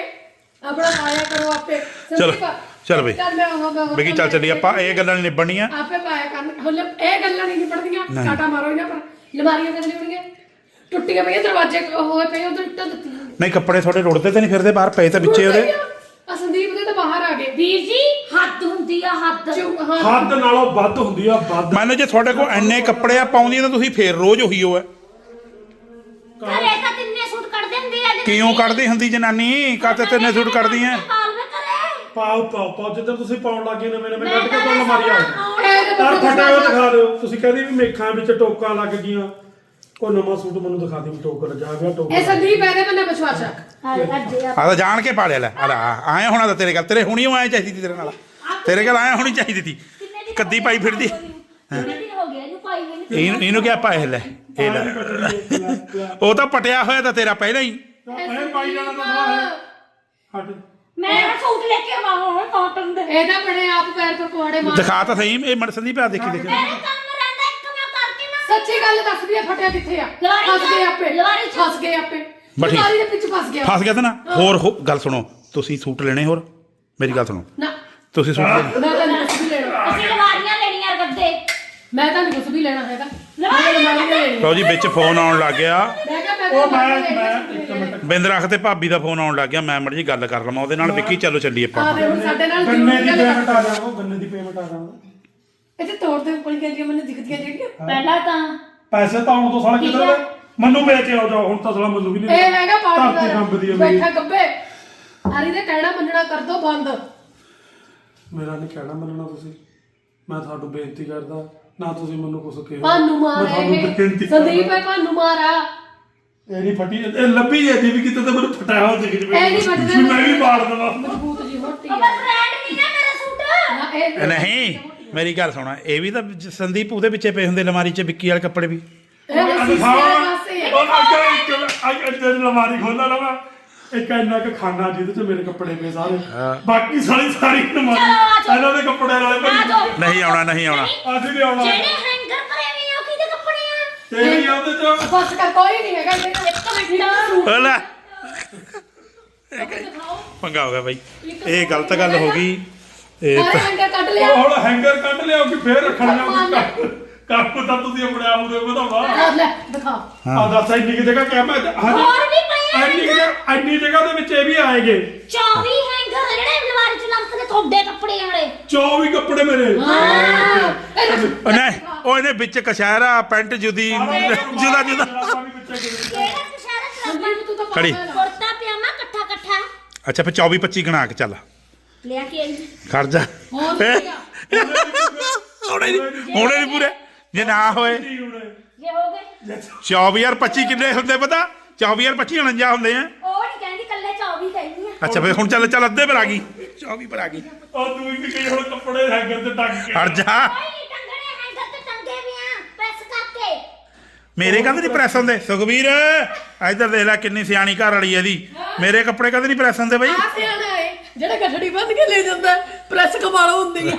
ਆਪਣਾ ਪਾਇਆ ਕਰੋ ਆਪੇ ਚਲੋ, ਸੰਦੀਪ, ਚੱਲ ਬਈ। ਚੱਲ ਮੈਂ ਉਹ ਮੈਂ ਉਹ ਬਿਕੀ ਚੱਲ ਚੱਲੀ ਆਪਾਂ ਇਹ ਗੱਲਾਂ ਨਹੀਂ ਨਿਬੜਨੀਆਂ ਆਪੇ ਪਾਇਆ ਕਰਨ। ਹੁਣ ਇਹ ਗੱਲਾਂ ਨਹੀਂ ਨਿਪੜਦੀਆਂ ਨਹੀਂ। ਕਾਟਾ ਮਾਰੋ ਇਹਨਾਂ ਪਰ। ਲਮਾਰੀਆਂ ਕਦੇ ਹੋਣਗੀਆਂ ਟੁੱਟੀਆਂ ਪਈਆਂ ਦਰਵਾਜ਼ੇ ਹੋਏ ਪਏ ਉਧਰ ਇੱਟਾਂ ਦਿੱਤੀਆਂ। ਨਹੀਂ ਕੱਪੜੇ ਤੁਹਾਡੇ ਰੁੜਦੇ ਤੇ ਨਹੀਂ ਫਿਰਦੇ ਬਾਹਰ ਪਏ ਤਾਂ ਵਿੱਚੇ ਉਹਦੇ। ਆ ਸੰਦੀਪ ਦੇ ਤਾਂ ਬਾਹਰ ਆ ਗਏ। ਵੀਰ ਜੀ ਹੱਦ ਹੁੰਦੀ ਆ ਹੱਦ। ਚੁੱਪ ਹਾਂ। ਹੱਦ ਨਾਲੋਂ ਵੱਧ ਹੁੰਦੀ ਆ ਵੱਧ। ਮੰਨ ਲਓ ਜੇ ਤੁਹਾਡੇ ਕੋਲ ਐਨੇ ਕੱਪੜੇ ਆ ਪਾਉਂਦੀਆਂ ਤਾਂ ਤੁਸੀਂ ਫੇਰ ਰੋਜ਼ ਉਹੀ ਹੋ ਹੈ ਘਰੇ ਤਾਂ ਤਿੰਨੇ ਸੂਟ ਕੱਢਦੇ ਹੁੰਦੇ ਆ ਜਿਵੇਂ ਕਿਉਂ ਕੱਢਦੀ ਹੁੰਦੀ ਜਨਾਨੀ? ਕਾਤੇ ਤਿੰਨੇ ਸੂਟ ਕੱਢਦੀ ਐ ਪਾਓ ਪਾਓ ਪਾਓ ਜਿੱਦਾਂ ਤੁਸੀਂ ਪਾਉਣ ਲੱਗੇ ਨਵੇਂ ਨਵੇਂ ਮੈਂ ਕੱਢ ਕੇ ਤਾਂ ਪਾਉਣ ਮਾਰੀ ਆਓ। ਤਾਂ ਪਰ ਬੰਦੇ ਫਟੇ ਉਹ ਦਾ- ਦਿਖਾ ਦਿਓ। ਤੁਸੀਂ ਕਹਿੰਦੇ ਵੀ ਮੇਖਾਂ ਵਿੱਚ ਟੋਕਾਂ ਲੱਗ ਗਈਆਂ। ਉਹ ਨਵਾਂ ਸੂਟ ਮੈਨੂੰ ਦਿਖਾ ਦਿਓ ਟੋਕ ਲੱਗਾ ਗਿਆ ਟੋਕ ਇਹ ਸੰਦੀਪ ਇਹਦੇ ਬੰਦੇ ਵਿਸ਼ਵਾਸ ਰੱਖ ਆ ਤਾਂ ਜਾਣ ਕੇ ਪਾੜਿਆ ਲੈ। ਆ ਲੈ ਆਇਆ ਹੋਣਾ ਤਾਂ ਤੇਰੇ ਗੱਲ ਤੇਰੇ ਹੁਣੀ ਆਇਆ ਚਾਹੀਦੀ ਸੀ ਤੇਰੇ ਨਾਲ। ਤੇਰੇ ਗੱਲ ਆਇਆ ਹੋਣੀ ਚਾਹੀਦੀ ਦਿਨ ਕੱਦੀ ਪਾਈ ਫਿਰਦੀ। ਕਿੰਨੇ ਦਿਨ ਹੋ ਗਏ ਇਹਨੂੰ ਪਾਈ ਹੋਈ ਨੂੰ? ਇਹਨੂੰ ਇਹਨੂੰ ਕਿਹਾ ਪਾਏ ਲੈ ਇਹ ਲੈ। ਉਹ ਤਾਂ ਪਟਿਆ ਹੋਇਆ ਤਾਂ ਤੇਰਾ ਪਹਿਲਾਂ ਹੀ। ਇਹ ਪਾਈ ਜਾਣਾ ਤਾਂ ਸਵਾਲ ਹੈ ਹਟ। ਮੈਂ ਕਿਹੜਾ ਸੂਟ ਲੈ ਕੇ ਆਵਾਂ ਹੁਣ ਕਾਟਨ ਦੇ। ਇਹਦਾ ਬੜੇ ਆਪ ਪੈਰ ਪਰ ਕੁਆੜੇ ਮਾਰ ਦਿਖਾ ਤਾਂ ਸਹੀ ਇਹ ਮੜ ਸੰਦੀਪ ਆ ਦੇਖੀ ਦੇਖੀ। ਮੇਰੇ ਕੰਮ ਰਹਿੰਦਾ ਇੱਕ ਮੈਂ ਕਰਕੇ ਨਾ। ਸੱਚੀ ਗੱਲ ਦੱਸਦੀ ਆ ਫਟਿਆ ਕਿੱਥੇ ਆ? ਲਵਾਰੀ ਫਸ ਗਏ ਆਪੇ। ਲਵਾਰੀ। ਫਸ ਗਏ ਆਪੇ। ਬਸ ਠੀਕ। ਲਵਾਰੀ ਦੇ ਵਿੱਚ ਫਸ ਗਿਆ। ਫਸ ਗਿਆ ਤਾਂ ਨਾ। ਹੋਰ ਹੋ- ਗੱਲ ਸੁਣੋ। ਤੁਸੀਂ ਸੂਟ ਲੈਣੇ ਹੋਰ? ਮੇਰੀ ਗੱਲ ਸੁਣੋ। ਨਾ। ਤੁਸੀਂ ਸੂਟ ਲੈਣੇ। ਮੈਂ ਤਾਂ ਨਹੀਂ ਕੁਝ ਵੀ ਲੈਣਾ। ਅਸੀਂ ਲਵਾਰੀਆਂ ਲੈਣੀਆਂ ਗੱਦੇ ਮੈਂ ਤਾਂ ਨਹੀਂ ਕੁਝ ਵੀ ਲੈਣਾ ਹੈਗਾ। ਲਓ ਜੀ ਵਿੱਚ ਫੋਨ ਆਉਣ ਲੱਗ ਗਿਆ। ਉਹ ਮੈਂ ਮੈਂ ਇੱਕ ਮਿੰਟ। ਬਿੰਦ ਰੱਖ ਤੇ ਭਾਬੀ ਦਾ ਫੋਨ ਆਉਣ ਲੱਗ ਗਿਆ ਮੈਂ ਮੜ ਜੀ ਗੱਲ ਕਰ ਲਵਾਂ ਉਹਦੇ ਨਾਲ ਵਿੱਕੀ ਚਲੋ ਚੱਲੀਏ ਆਪਾਂ। ਦੇ ਹੁਣ ਸਾਡੇ ਨਾਲ ਗੰਨੇ ਦੀ ਪੇਮੈਂਟ ਆ ਜਾਓ ਗੰਨੇ ਦੀ ਪੇਮੈਂਟ ਆ ਜਾਓ ਇੱਥੇ ਤੋੜ ਦੇ ਕੋਲ ਕਹਿੰਦੀ ਮੈਨੂੰ ਦਿਖਦੀਆਂ ਜਿਹੜੀਆਂ। ਪਹਿਲਾਂ ਤਾਂ ਪੈਸੇ ਤਾਂ ਆਉਣ ਤੋਂ ਸਾਲ ਕਿੱਧਰ। ਗਏ? ਮੈਨੂੰ ਵੇਚ ਕੇ ਆਓ ਜਾਓ ਹੁਣ ਤਾਂ ਸਾਲਾ ਮੈਨੂੰ ਵੀ ਨਹੀਂ ਇਹ ਹੈਗਾ ਧਰਤੀ ਮੇਰੀ। ਬੈਠਾ ਗੱਬੇ। ਹਰੀ ਦੇ ਕਹਿਣਾ ਮੰਨਣਾ ਕਰ ਦੋ ਬੰਦ। ਮੇਰਾ ਨਹੀਂ ਕਹਿਣਾ ਮੰਨਣਾ ਤੁਸੀਂ। ਮੈਂ ਤੁਹਾਨੂੰ ਬੇਨਤੀ ਕਰਦਾ ਨਾ ਤੁਸੀਂ ਮੈਨੂੰ ਕੁਝ ਕਿਹਾ ਭਾਨੂ ਮਾਰ ਮੈਂ ਤੁਹਾਨੂੰ ਇਹ ਬੇਨਤੀ ਸੰਦੀਪ। ਹੈ ਭਾਨੂ ਮਾਰਾ ਇਹ ਨਹੀਂ ਫਟੀ ਇਹ ਲੱਭੀ ਜਾਂਦੀ ਵੀ ਕਿਤੇ ਤਾਂ ਮੈਨੂੰ ਫਟਾਇਆ ਹੋ ਦਿਖ ਜਵੇ ਇਹ ਨਹੀਂ ਫਟਦਾ। ਮੈਂ ਵੀ ਪਾੜ ਦਵਾਂ ਮਜ਼ਬੂਤ ਜੀ ਉਹ ਹੈ ਨਹੀਂ ਨਾ ਮੇਰਾ ਸੂਟ ਨਾ ਇਹ ਨਹੀਂ ਮੇਰੀ ਗੱਲ ਸੁਣਾ ਇਹ ਵੀ ਤਾਂ ਜ- ਸੰਦੀਪ ਉਹਦੇ ਵਿੱਚੇ ਪਏ ਹੁੰਦੇ ਅਲਮਾਰੀ 'ਚ ਵਿੱਕੀ ਵਾਲੇ ਕੱਪੜੇ ਵੀ ਇਹ ਹੁਣ ਸੀਸੇ ਵਾਲੇ ਪਾਸੇ ਹੈ। ਉਹ ਅੱਗੇ ਅੱਜ ਅੱਜ ਲਮਾਰੀ ਖੋਲਣਾ ਨਾ ਮੈਂ ਇੱਕ ਇੰਨਾ ਕੁ ਖਾਨਾ ਜਿਹਦੇ ਚ ਮੇਰੇ ਕੱਪੜੇ ਪਏ ਸਾਰੇ। ਬਾਕੀ ਸਾਰੀ ਸਾਰੀ ਨਮਾਜ਼। ਇਹਨਾਂ ਦੇ ਕੱਪੜੇ ਨਾਲੇ ਭਰੀ ਜਾਓ। ਨਹੀਂ ਆਉਣਾ ਨਹੀਂ ਆਉਣਾ। ਅਸੀਂ ਨਹੀਂ ਆਉਣਾ। ਜਿਹੜੇ ਹੈਂਗਰ ਭਰੇ ਵੀ ਆ ਉਹ ਕਿਹਦੇ ਕੱਪੜੇ ਆ? ਤੇ ਵੀ ਉਹਦੇ ਚ। ਬਸ ਕਰ ਕੋਈ ਨਹੀਂ ਹੈਗਾ। ਇਹਦੇ ਇੱਕ ਮਿੰਟ। ਹੋ ਲੈ। ਦਿਖਾਓ? ਪੰਗਾ ਹੋ ਗਿਆ ਬਾਈ। ਇਹ ਗਲਤ ਗੱਲ ਹੋ ਗਈ। ਇਹ ਸਾਰੇ ਅੰਦਰ ਕੱਢ ਉਹ ਲਿਆ ਹੁਣ ਹੈਂਗਰ ਕੱਢ ਲਿਆ ਕਿ ਫੇਰ ਰੱਖਣ ਜਾਓ ਕੰਮ ਤਾਂ ਤੁਸੀਂ ਆਪਣੇ ਆਪ ਦੇ ਵਧਾਵਾ ਲੈ ਦਿਖਾ। ਆ ਦੱਸ ਇੰਨੀ ਕਿ ਜਗ੍ਹਾ ਕਿਆ ਮੈਂ ਹਾਂਜੀ। ਹੋਰ ਵੀ ਪਏ ਕੁ ਜਗ੍ਹਾ ਇੰਨੀ ਜਗ੍ਹਾ ਦੇ ਵਿੱਚ ਇਹ ਵੀ ਆਏਗੇ। 24 ਹੈਂਗਰ ਜਿਹੜੇ ਅਲਮਾਰੀ ਚ ਲੰਕਦੇ ਤੁਹਾਡੇ ਕੱਪੜੇ ਵਾਲੇ। 24 ਕੱਪੜੇ ਮੇਰੇ। ਉਹ ਨਹੀਂ ਉਹ ਇਹਨੇ ਵਿੱਚ ਕਸ਼ਹਿਰਾ ਪੈਂਟ ਜੁਦੀ ਜੁਦਾ ਜੁਦਾ ਕਿਹੜਾ ਕੁਸ਼ਾਰਾ ਚ ਸੰਦੀਪ ਤੂੰ ਤਾਂ ਖੜੀ। ਕੁੜਤਾ ਪਜਾਮਾ ਇਕੱਠਾ ਇਕੱਠਾ। ਅੱਛਾ ਫਿਰ 24 25 ਗਣਾ ਕੇ ਚੱਲ। ਲਿਆ ਕੇ ਆਈ। ਖੜ ਜਾ। ਹੋਰ ਕੀ ਆ? ਹੁਣੇ ਨਹੀਂ ਹੁਣੇ ਨਹੀਂ ਪੂਰੇ। ਜੇ ਨਾ ਹੋਏ। ਜੇ ਹੋ ਗਏ। 24 ਯਾਰ 25 ਕਿੰਨੇ ਹੁੰਦੇ ਪਤਾ? 24 ਯਾਰ 25 49 ਹੁੰਦੇ ਆ। ਉਹ ਨਹੀਂ ਕਹਿੰਦੀ ਕੱਲੇ 24 ਕਹਿੰਦੀ ਆ। ਅੱਛਾ ਫਿਰ ਹੁਣ ਚੱਲ ਚੱਲ ਅੱਧੇ ਪਰ ਆ ਗਈ। 24 ਪਰ ਆ ਗਈ। ਉਹ ਤੂੰ ਇੱਕ ਕਈ ਹੁਣ ਕੱਪੜੇ ਹੈਂਗਰ ਤੇ ਟੰਗ ਕੇ। ਹਟ ਜਾ। ਕੋਈ ਨਹੀਂ ਟੰਗਣੇ ਹੈਂਗਰ ਤੇ ਟੰਗੇ ਵੀ ਆ ਪ੍ਰੈਸ ਕਰਕੇ। ਮੇਰੇ ਕਦੇ ਨਹੀਂ ਪ੍ਰੈਸ ਹੁੰਦੇ ਸੁਖਵੀਰ ਇੱਧਰ ਦੇਖ ਲੈ ਕਿੰਨੀ ਸਿਆਣੀ ਘਰ ਵਾਲੀ ਇਹਦੀ। ਮੇਰੇ ਕੱਪੜੇ ਕਦੇ ਨਹੀਂ ਪ੍ਰੈਸ ਹੁੰਦੇ ਬਈ? ਆ ਸਿਆਣਾ ਏ ਜਿਹੜਾ ਗੱਠੜੀ ਬੰਦ ਕੇ ਲੈ ਜਾਂਦਾ ਪ੍ਰੈਸ ਕਮਾਲੋ ਹੁੰਦੀ ਆ।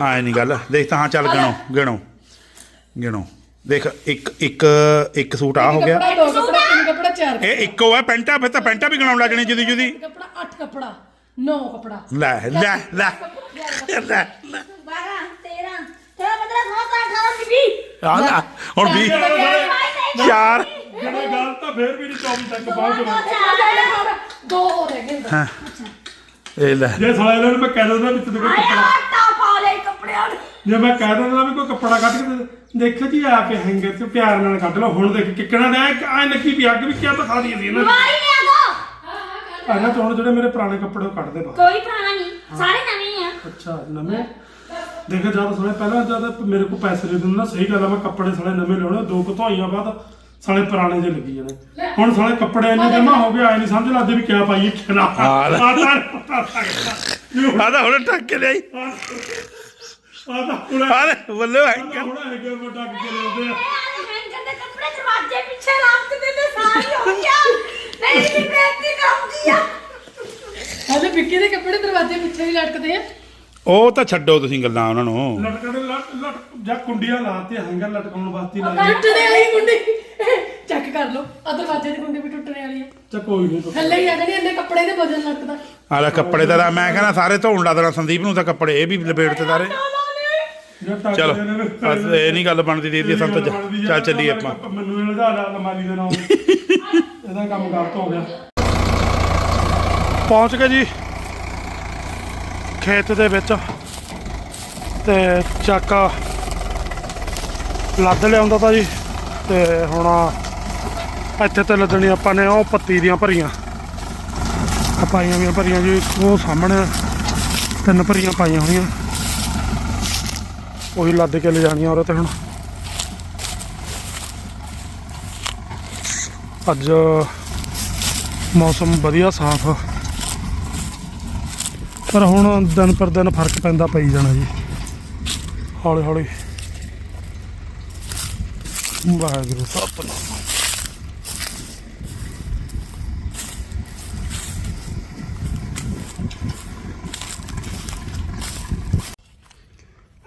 ਹਾਂ ਇਹ ਨਹੀਂ ਗੱਲ। ਦੇਖ ਤਾਂ ਹਾਂ ਚੱਲ। ਗਿਣੋ ਗਿਣੋ ਗਿਣੋ। ਦੇਖ ਇੱਕ ਇੱਕ ਇੱਕ ਸੂਟ ਆ ਹੋ ਗਿਆ। ਕੱਪੜਾ ਦੋ ਕੱਪੜਾ ਤਿੰਨ ਕੱਪੜਾ ਚਾਰ ਇਹ ਇੱਕੋ ਹੈ ਪੈਂਟਾ ਫਿਰ ਤਾਂ ਪੈਂਟਾ ਵੀ ਗਣਾਉਣ ਲੱਗਣੀ ਜੁਦੀ ਜੁਦੀ। ਕੱਪੜਾ ਅੱਠ ਕੱਪੜਾ ਨੌ ਕੱਪੜਾ। ਲੈ ਲੈ ਲੈ ਲੈ ਲੈ। 12 13 ਤੇਰਾ 15 16 18 19 ਆ ਲੈ ਹੁਣ ਵੀ ਚਾਰ ਜਿਹੜੇ ਗੱਲ ਤਾਂ ਫੇਰ ਵੀ ਨਹੀਂ 24 ਤੱਕ ਪਹੁੰਚ ਜਾਣਾ ਦੋ ਹੋ ਰਹਿ ਗਏ ਹਾਂ। ਇਹ ਲੈ। ਜੇ ਸਾਲੇ ਇਹਨਾਂ ਨੂੰ ਮੈਂ ਕਹਿ ਦਿੰਦਾ ਵੀ ਤੈਨੂੰ ਕੋਈ ਕੱਪੜਾ ਆਟਾ ਪਾ ਲੈ ਕੱਪੜਿਆਂ ਨੂੰ। ਜੇ ਮੈਂ ਕਹਿ ਦਿੰਦਾ ਵੀ ਕੋਈ ਕੱਪੜਾ ਕੱਢ ਕੇ ਦੇਖੋ ਜੀ ਆ ਕੇ ਹੈਂਗਰ ਤੇ ਪਿਆਰ ਨਾਲ ਕੱਢ ਲਓ ਹੁਣ ਦੇਖ ਕਿੱਕਣਾ ਦਾ ਐ ਨੱਕੀ ਵੀ ਅੱਗ ਵੀ ਕਿਆ ਤਾਂ ਖਾ ਦੀ ਸੀ ਇਹਨਾਂ ਮਾਰੀ ਲਿਆ ਦੋ ਇਹਨਾਂ ਤੋਂ ਹੁਣ ਜਿਹੜੇ ਮੇਰੇ ਪੁਰਾਣੇ ਕੱਪੜੇ ਉਹ ਕੱਢ ਦੇ ਬਾਹਰ ਕੋਈ ਪੁਰਾਣਾ ਨਹੀਂ ਸਾਰੇ ਨਵੇਂ ਆ। ਅੱਛਾ ਨਵੇਂ? ਦੇਖ ਜਦ ਸਾਲੇ ਪਹਿਲਾਂ ਜਦ ਮੇਰੇ ਕੋਲ ਪੈਸੇ ਦੇ ਦਿੰਦੇ ਨਾ ਸਹੀ ਗੱਲ ਆ ਮੈਂ ਕੱਪੜੇ ਸਾਲੇ ਨਵੇਂ ਲਿਆਉਣੇ ਦੋ ਕੁ ਧੋਈਆਂ ਬਾਅਦ ਸਾਲੇ ਪੁਰਾਣੇ ਜਿਹੇ ਲੱਗੀ ਜਾਣੇ ਹੁਣ ਸਾਲੇ ਕੱਪੜੇ ਇੰਨੇ ਜਮਾ ਹੋ ਗਏ ਆਏ ਨਹੀਂ ਸਮਝ ਲੱਗਦੇ ਵੀ ਕਿਆ ਪਾਈਏ ਕਿਆ ਹਾਂ। ਆ ਤਾਂ ਪਤਾ ਲੱਗਦਾ। ਆ ਤਾਂ ਹੁਣ ਟੱਕ ਕੇ ਲਈ ਆ ਤਾਂ ਹੁਣ ਹੈਗੇ। ਵੱਡਾ ਕਿ ਆ। ਦੇ ਕੱਪੜੇ ਦਰਵਾਜ਼ੇ ਪਿੱਛੇ ਰੱਖਦੇ ਤੇ ਸਾਰੀ ਹੋ ਗਿਆ। ਮੇਰੀ ਬੇਇੱਜ਼ਤੀ ਕਰਾਉਂਦੀ ਆ। ਹਲੇ ਵਿੱਕੀ ਦੇ ਕੱਪੜੇ ਦਰਵਾਜ਼ੇ ਪਿੱਛੇ ਵੀ ਲਟਕਦੇ ਆ। ਉਹ ਤਾਂ ਛੱਡੋ ਤੁਸੀਂ ਗੱਲਾਂ ਉਹਨਾਂ ਨੂੰ। ਲਟਕਣ ਲਟ ਲਟ ਜਾਂ ਕੁੰਡੀਆਂ ਲਾਤੇ ਹੈਂਗਰ ਲਟਕਾਉਣ ਵਾਸਤੇ ਲਾਈ ਟੁੱਟਣੇ ਵਾਲੀ ਗੁੰਡੀ ਚੈੱਕ ਕਰ ਲਓ ਆ ਦਰਵਾਜ਼ੇ ਦੀ ਗੁੰਡੀ ਵੀ ਟੁੱਟਣੇ ਵਾਲੀ ਆ। ਚਾ ਕੋਈ ਨਹੀਂ ਥੱਲੇ ਹੀ ਆ ਜਿਹੜੀ ਇੰਨੇ ਕੱਪੜੇ ਦੇ ਵਜਨ ਲਟਕਦਾ। ਆ ਲੈ ਕੱਪੜੇ ਦਾ ਤਾਂ ਮੈਂ ਕਹਿੰਦਾ ਸਾਰੇ ਧੋਣ ਲਾ ਦੇਣਾ ਸੰਦੀਪ ਨੂੰ ਤਾਂ ਕੱਪੜੇ ਇਹ ਵੀ ਲਪੇਟ ਤੇ ਸਾਰੇ ਚਲੋ ਬਸ ਇਹ ਨਹੀਂ ਗੱਲ ਬਣਦੀ ਦੀਦੀ ਸੰਤ ਚੱਲ ਚੱਲੀਏ ਆਪਾਂ। ਮੈਨੂੰ ਇਹਦਾ ਅਲਮਾਰੀ ਦੇ ਨਾਲ। ਇਹਦਾ ਕੰਮ ਗਲਤ ਹੋ ਗਿਆ। ਪਹੁੰਚ ਗਏ ਜੀ। ਖੇਤ ਦੇ ਵਿੱਚ। ਤੇ ਚੱਕ ਲੱਦ ਲਿਆਉਂਦਾ ਤਾਂ ਜੀ। ਤੇ ਹੁਣ ਇੱਥੇ ਤੇ ਲੱਦਣੀ ਆਪਾਂ ਨੇ ਉਹ ਪੱਤੀ ਦੀਆਂ ਭਰੀਆਂ। ਆਹ ਪਾਈਆਂ ਵੀਆਂ ਭਰੀਆਂ ਜੀ। ਉਹ ਸਾਹਮਣੇ ਤਿੰਨ ਭਰੀਆਂ ਪਾਈਆਂ ਹੋਈਆਂ। ਉਹੀ ਲੱਦ ਕੇ ਲੈ ਜਾਣੀਆਂ ਔਰ ਤੇ ਹੁਣ। ਅੱਜ ਮੌਸਮ ਵਧੀਆ ਸਾਫ਼। ਪਰ ਹੁਣ ਦਿਨ ਪਰ ਦਿਨ ਫ਼ਰਕ ਪੈਂਦਾ ਪਈ ਜਾਣਾ ਜੀ। ਹੌਲੀ ਹੌਲੀ। ਵਾਹਿਗੁਰੂ ਸਤਨਾਮ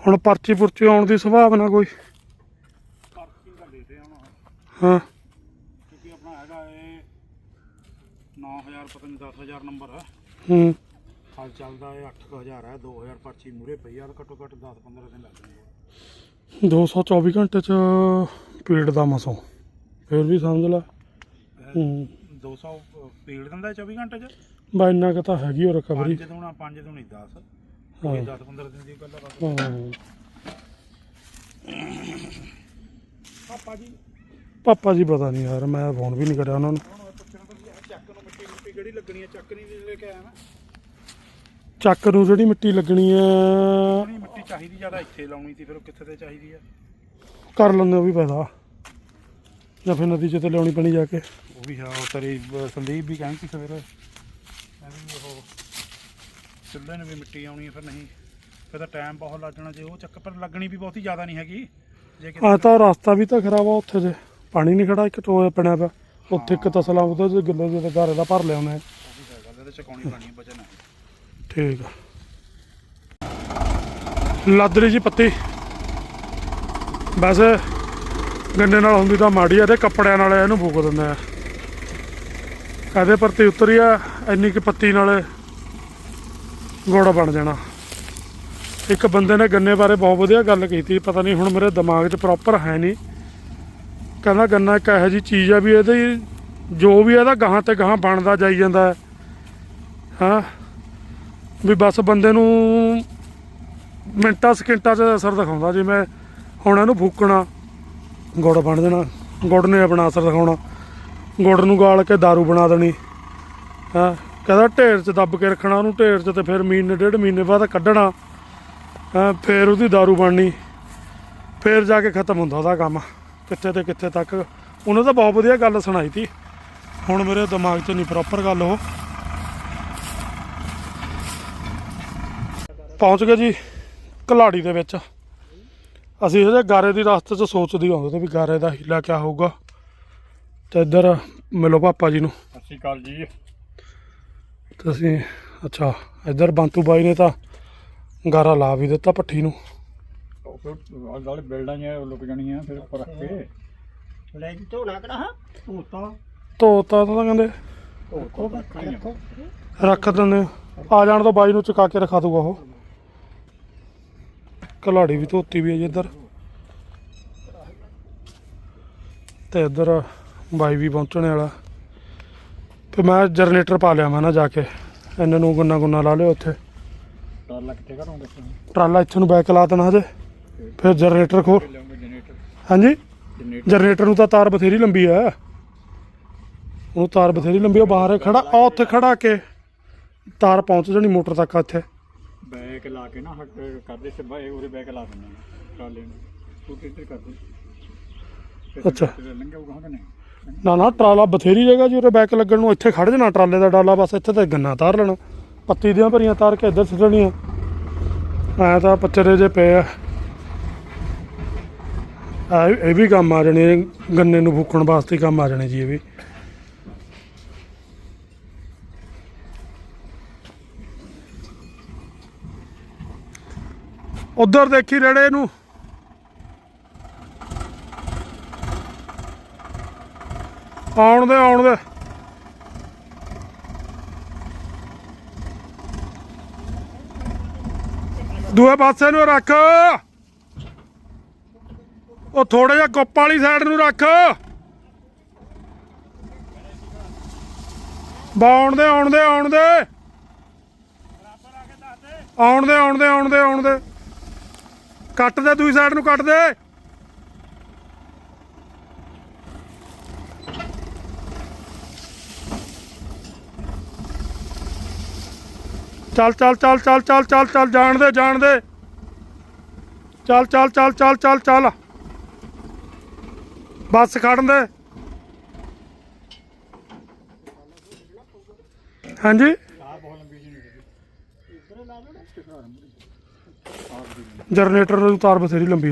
ਹੁਣ ਪਰਚੀ ਪੁਰਚੀ ਆਉਣ ਦੀ ਸੰਭਾਵਨਾ ਕੋਈ? ਹਾਂ। ਕਿਉਂਕਿ ਆਪਣਾ ਹੈਗਾ ਇਹ 9000 ਪਤਾ ਨਹੀਂ 10000 ਨੰਬਰ ਹੈ। ਹੂੰ। ਹਾਲ ਚੱਲਦਾ ਇਹ 8000 ਹੈ 2000 ਪਰਚੀ ਮੂਰੇ ਪਈ ਆ ਘੱਟੋ ਘੱਟ 10 15 ਦਿਨ ਲੱਗ ਜਾਣਗੇ। 224 ਘੰਟੇ ਚ ਪੀੜ ਦਾ ਮਸੋਂ ਫਿਰ ਵੀ ਸਮਝ ਲੈ। ਹੂੰ? 200 ਪੀੜ ਦਿੰਦਾ ਹੈ 24 ਘੰਟੇ ਚ? ਬਾ ਇੰਨਾ ਕੁ ਤਾਂ ਹੈਗੀ ਉਹ ਰਿਕਵਰੀ। 5 ਦੂਣਾ 5 ਦੂਣੀ 10 ਹਾਂ। ਇਹ 10 15 ਦਿਨ ਦੀ ਗੱਲ ਆ ਬਸ ਹਾਂ। ਪਾਪਾ ਜੀ। ਪਾਪਾ ਜੀ ਪਤਾ ਨਹੀਂ ਯਾਰ ਮੈਂ ਫੋਨ ਵੀ ਨਹੀਂ ਕਰਿਆ ਉਹਨਾਂ ਨੂੰ। ਹੁਣ ਪੁੱਛਣਾ ਤਾਂ ਚੱਕ ਨੂੰ ਮਿੱਟੀ ਮਿੱਟੀ ਕਿਹੜੀ ਲੱਗਣੀ ਹੈ? ਚੱਕ ਨਹੀਂ ਲੈ ਕੇ ਆਇਆ ਮੈਂ। ਚੱਕ ਨੂੰ ਜਿਹੜੀ ਮਿੱਟੀ ਲੱਗਣੀ ਹੈ। ਨਹੀਂ ਮਿੱਟੀ ਚਾਹੀਦੀ ਜ਼ਿਆਦਾ ਇੱਥੇ ਲਾਉਣੀ ਸੀ ਫਿਰ ਉਹ ਕਿੱਥੇ ਤੇ ਚਾਹੀਦੀ ਆ ਕਰ ਲੈਂਦੇ ਉਹ ਵੀ ਪੈਦਾ ਜਾਂ ਫਿਰ ਨਦੀ ਚ ਤੇ ਲਿਆਉਣੀ ਪੈਣੀ ਜਾ ਕੇ। ਉਹ ਵੀ ਹਾਂ ਉਹ ਤੇਰੀ ਸੰਦੀਪ ਵੀ ਕਹਿੰਦੀ ਸੀ ਸਵੇਰੇ ਚੁੱਲ੍ਹੇ ਨੂੰ ਵੀ ਮਿੱਟੀ ਆਉਣੀ ਹੈ ਫਿਰ ਨਹੀਂ। ਫਿਰ ਤਾਂ ਟਾਈਮ ਬਹੁਤ ਲੱਗ ਜਾਣਾ ਜੇ ਉਹ ਚੱਕ ਪਰ ਲੱਗਣੀ ਵੀ ਬਹੁਤੀ ਜ਼ਿਆਦਾ ਨਹੀਂ ਹੈਗੀ। ਜੇ ਆ ਤਾਂ ਰਸਤਾ ਵੀ ਤਾਂ ਖਰਾਬ ਆ ਉੱਥੇ ਜੇ। ਪਾਣੀ ਨਹੀਂ ਖੜਾ ਇੱਕ ਟੋਏ ਬਣਿਆ ਪਿਆ। ਉੱਥੇ ਇੱਕ ਤਸਲਾ ਉਹਦੇ ਚ ਗਿੱਲੇ ਜਿਹੇ ਗਾਰੇ ਦਾ ਭਰ ਲਿਆਉਂਦੇ ਇਹਦੇ ਚ ਕੌਣੀ ਪਾਣੀ ਵਜਨ ਹੈ ਠੀਕ ਆ। ਲੱਦ ਲਈ ਜੀ ਪੱਤੀ। ਬਸ ਗੰਨੇ ਨਾਲ ਹੁੰਦੀ ਤਾਂ ਮਾੜੀ ਆ ਤੇ ਕੱਪੜਿਆਂ ਨਾਲ ਇਹਨੂੰ ਫੂਕ ਦਿੰਦੇ ਆ। ਇਹਦੇ ਪਰਤੀ ਉਤਰੀ ਆ ਇੰਨੀ ਕਿ ਪੱਤੀ ਨਾਲ ਗੁੜ ਬਣ ਜਾਣਾ। ਇੱਕ ਬੰਦੇ ਨੇ ਗੰਨੇ ਬਾਰੇ ਬਹੁਤ ਵਧੀਆ ਗੱਲ ਕੀਤੀ, ਪਤਾ ਨਹੀਂ ਹੁਣ ਮੇਰੇ ਦਿਮਾਗ 'ਚ ਪ੍ਰੋਪਰ ਹੈ ਨਹੀਂ। ਕਹਿੰਦਾ ਗੰਨਾ ਇੱਕ ਇਹੋ ਜੀ ਚੀਜ਼ ਆ ਵੀ ਇਹਦੇ ਜੋ ਵੀ ਇਹਦਾ ਗਾਹਾਂ ਤੇ ਗਾਹਾਂ ਬਣਦਾ ਜਾਈ ਜਾਂਦਾ ਹੈ। ਹਾਂ? ਵੀ ਬਸ ਬੰਦੇ ਨੂੰ ਮਿੰਟਾਂ ਸਕਿੰਟਾਂ 'ਚ ਅਸਰ ਦਿਖਾਉਂਦਾ ਜਿਵੇਂ ਹੁਣ ਇਹਨੂੰ ਫੂਕਣਾ, ਗੁੜ ਬਣ ਜਾਣਾ। ਗੁੜ ਨੇ ਆਪਣਾ ਅਸਰ ਦਿਖਾਉਣਾ। ਗੁੜ ਨੂੰ ਗਾਲ ਕੇ दारू ਬਣਾ ਦੇਣੀ। ਹਾਂ? ਕਹਿੰਦਾ ਢੇਰ 'ਚ ਦੱਬ ਕੇ ਰੱਖਣਾ ਉਹਨੂੰ, ਢੇਰ 'ਚ ਤੇ ਫਿਰ ਮਹੀਨੇ, ਡੇਢ ਮਹੀਨੇ ਬਾਅਦ ਕੱਢਣਾ। ਫਿਰ ਉਹਦੀ दारू ਬਣਨੀ। ਫਿਰ ਜਾ ਕੇ ਖਤਮ ਹੁੰਦਾ ਉਹਦਾ ਕੰਮ, ਕਿੱਥੇ ਤੇ ਕਿੱਥੇ ਤੱਕ। ਉਹਨੇ ਤਾਂ ਬਹੁਤ ਵਧੀਆ ਗੱਲ ਸੁਣਾਈ ਤੀ। ਹੁਣ ਮੇਰੇ ਦਿਮਾਗ 'ਚ ਨਹੀਂ ਪ੍ਰੋਪਰ ਗੱਲ ਉਹ। ਪਹੁੰਚ ਗਏ ਜੀ ਕਲਾੜੀ ਦੇ ਵਿੱਚ। ਅਸੀਂ ਇਹਦੇ ਗਾਰੇ ਦੀ ਰਸਤੇ 'ਚ ਸੋਚਦੇ ਆਉਂਦੇ ਤੇ ਵੀ ਗਾਰੇ ਦਾ ਹੀਲਾ ਕਿਆ ਹੋਊਗਾ। ਤੇ ਇੱਧਰ ਮਿਲੋ ਪਾਪਾ ਜੀ ਨੂੰ। ਸਤਿ ਸ਼੍ਰੀ ਅਕਾਲ ਜੀ। ਤੇ ਅਸੀਂ ਅੱਛਾ ਇੱਧਰ ਬੰਤੂ ਬਾਈ ਨੇ ਤਾਂ ਗਾਰਾ ਲਾ ਵੀ ਦਿੱਤਾ ਪੱਠੀ ਨੂੰ। ਉਹ ਫਿਰ ਗੱਲ ਬਿਲਡਾਂ ਜਿਹਾ ਲੁਕ ਜਾਣੀਆਂ ਫਿਰ ਉੱਪਰ ਰੱਖ ਕੇ। ਲੈ ਕੇ ਧੋਣਾ ਕਿਹੜਾ ਹਾਂ? ਧੋਤਾ। ਧੋਤਾ ਤਾਂ ਕਹਿੰਦੇ ਰੱਖ ਦਿੰਦੇ ਆ। ਆ ਜਾਣ ਤੋਂ ਬਾਈ ਨੂੰ ਚੁਕਾ ਕੇ ਰਖਾ ਦੂਗਾ ਉਹ। ਕਲਾੜੀ ਵੀ ਧੋਤੀ ਵੀ ਹੈ ਜੀ ਇੱਧਰ। ਤੇ ਇੱਧਰ ਬਾਈ ਵੀ ਪਹੁੰਚਣੇ ਵਾਲਾ। ਤੇ ਮੈਂ ਜਨਰੇਟਰ ਪਾ ਲਿਆ ਮੈਂ ਨਾ ਜਾ ਕੇ। ਇਹਨਾਂ ਨੂੰ ਗੁੰਨਾ ਗੁੰਨਾ ਲਾ ਲਿਓ ਉੱਥੇ। ਟਰਾਲਾ ਇੱਥੇ ਨੂੰ ਬੈਕ ਲਾ ਦੇਣਾ ਹਜੇ। ਫਿਰ ਜਨਰੇਟਰ ਖੋਲ। ਹਾਂਜੀ? ਜਨਰੇਟਰ। ਨੂੰ ਤਾਂ ਤਾਰ ਬਥੇਰੀ ਲੰਬੀ ਆ। ਉਹ ਤਾਰ ਬਥੇਰੀ ਲੰਬੀ ਆ ਬਾਹਰ ਖੜਾ ਆ ਉੱਥੇ ਖੜਾ ਕੇ ਤਾਰ ਪਹੁੰਚ ਜਾਣੀ ਮੋਟਰ ਤੱਕ ਇੱਥੇ। ਬੈਕ ਲਾ ਕੇ ਨਾ ਹਟ ਕਰਦੇ ਸੇ ਬਾਏ ਉਹਦੇ ਬੈਕ ਲਾ ਦਿੰਦੇ ਟਰਾਲੇ ਨੂੰ। ਸਕੂਟਰ ਤੇ ਕਰਦੇ ਅੱਛਾ। ਜਨਰੇਟਰ ਲੰਘਿਆ ਹੋਊਗਾ ਕਿ ਨਹੀਂ? ਨਾ ਨਾ, ਟਰਾਲਾ ਬਥੇਰੀ ਜਗ੍ਹਾ ਜੀ, ਉਰੇ ਬੈਕ ਲੱਗਣ ਨੂੰ ਇੱਥੇ ਖੜ ਜਾਣਾ, ਟਰਾਲੇ ਦਾ ਡਾਲਾ ਬਸ ਇੱਥੇ ਤੇ ਗੰਨਾ ਤਾਰ ਲੈਣਾ। ਪੱਤੀ ਦੀਆਂ ਭਰੀਆਂ ਤਾਰ ਕੇ ਇੱਧਰ ਸਿੱਟਣੀਆਂ ਐ ਤਾਂ ਪੱਚਰੇ ਜੇ ਪਏ ਆ। ਇਹ ਵੀ ਕੰਮ ਆ ਜਾਣੇ ਗੰਨੇ ਨੂੰ ਫੂਕਣ ਵਾਸਤੇ ਕੰਮ ਆ ਜਾਣੇ ਜੀ, ਇਹ ਵੀ। ਉਧਰ ਦੇਖੀ ਰੇੜੇ ਨੂੰ। ਆਉਣ ਦੇ ਆਉਣ ਦੇ। ਦੂਏ ਪਾਸੇ ਨੂੰ ਰੱਖ। ਉਹ ਥੋੜਾ ਜਿਹਾ ਗੁੱਪ ਵਾਲੀ ਸਾਈਡ ਨੂੰ ਰੱਖ। ਬਾਉਣ ਦੇ, ਆਉਣ ਦੇ ਆਉਣ ਦੇ। ਆਉਣ ਦੇ ਆਉਣ ਦੇ ਆਉਣ ਦੇ ਆਉਣ ਦੇ। ਕੱਟ ਦੇ ਦੂਜੀ ਸਾਈਡ ਨੂੰ ਕੱਟ ਦੇ। ਚੱਲ ਚੱਲ ਚੱਲ ਚੱਲ ਚੱਲ ਚੱਲ ਚੱਲ ਜਾਣ ਦੇ ਜਾਣ ਦੇ ਚੱਲ ਚੱਲ ਚੱਲ ਚੱਲ ਚੱਲ ਚੱਲ ਬੱਸ ਖੜਨ ਦੇ ਹਾਂਜੀ ਜਨਰੇਟਰ ਦੀ ਤਾਰ ਬਥੇਰੀ ਲੰਬੀ